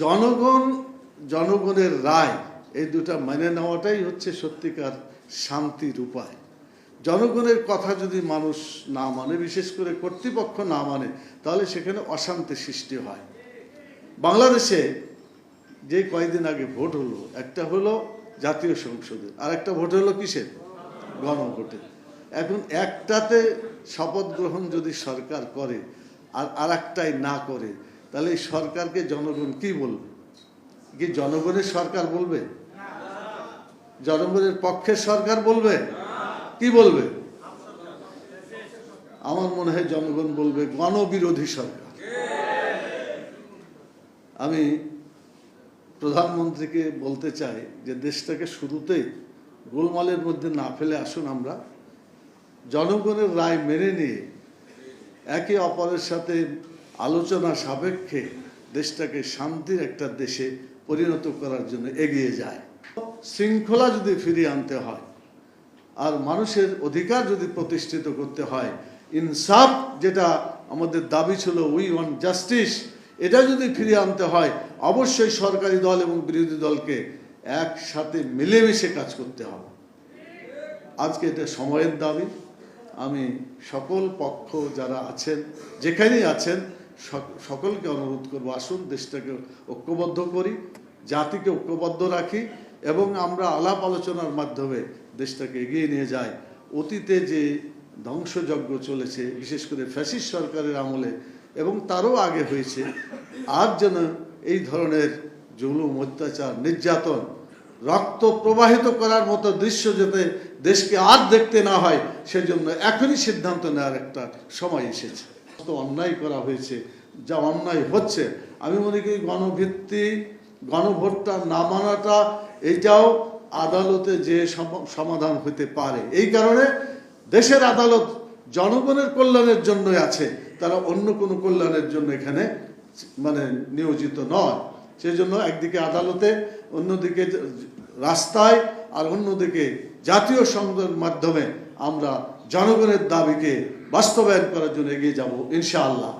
জনগণ, জনগণের রায়, এই দুটা মেনে নেওয়াটাই হচ্ছে সত্যিকার শান্তির উপায়। জনগণের কথা যদি মানুষ না মানে বিশেষ করে কর্তৃপক্ষ না মানে তাহলে সেখানে অশান্তি সৃষ্টি হয়। বাংলাদেশে যে কয়েকদিন আগে ভোট হলো, একটা হলো জাতীয় সংসদের আর একটা ভোট হলো কিসের? গণভোটে। এখন একটাতে শপথ গ্রহণ যদি সরকার করে, আর আর না করে তাহলে এই সরকারকে জনগণ কি বলবে? কি জনগণের সরকার বলবে? জনগণের পক্ষের সরকার বলবে? কি বলবে? আমার মনে হয় জনগণ বলবে গণবিরোধী সরকার। আমি প্রধানমন্ত্রীকে বলতে চাই যে দেশটাকে শুরুতেই গোলমালের মধ্যে না ফেলে আসুন আমরা। জনগণের রায় মেনে নিয়ে একে অপরের সাথে আলোচনা সাপেক্ষে দেশটাকে শান্তির একটা দেশে পরিণত করার জন্য এগিয়ে যায়। শৃঙ্খলা যদি ফিরিয়ে আনতে হয়, আর মানুষের অধিকার যদি প্রতিষ্ঠিত করতে হয়, ইনসাফ যেটা আমাদের দাবি ছিল উই ওয়ান জাস্টিস এটা যদি ফিরিয়ে আনতে হয়, অবশ্যই সরকারি দল এবং বিরোধী দলকে একসাথে মিলেমিশে কাজ করতে হবে। আজকে এটা সময়ের দাবি। আমি সকল পক্ষ যারা আছেন, যেখানেই আছেন সকলকে অনুরোধ করব, আসুন, দেশটাকে ঐক্যবদ্ধ করি, জাতিকে ঐক্যবদ্ধ রাখি এবং আমরা আলাপ আলোচনার মাধ্যমে দেশটাকে এগিয়ে নিয়ে যাই। অতীতে যে ধ্বংসযজ্ঞ চলেছে, বিশেষ করে ফ্যাসিস্ট সরকারের আমলে এবং তারও আগে হয়েছে আর যেন এই ধরনের জুলুম, অত্যাচার, নির্যাতন রক্ত প্রবাহিত করার মতো দৃশ্য যাতে দেশকে আর দেখতে না হয়, সেজন্য এখনই সিদ্ধান্ত নেওয়ার একটা সময় এসেছে। তো অন্যায় করা হয়েছে, যা অন্যায় হচ্ছে। আমি মনে করি গণভিত্তি, গণভোটটা না মানাটা, এইটাও আদালতে যে সমাধান হতে পারে। এই কারণে দেশের আদালত জনগণের কল্যাণের জন্যই আছে, তারা অন্য কোনো কল্যাণের জন্য এখানে মানে নিয়োজিত নয়। সেই জন্য একদিকে আদালতে, অন্যদিকে রাস্তায়, আর অন্যদিকে জাতীয় সংঘের মাধ্যমে আমরা জনগণের দাবিকে বাস্তবায়ন করার জন্য এগিয়ে যাব ইনশাআল্লাহ।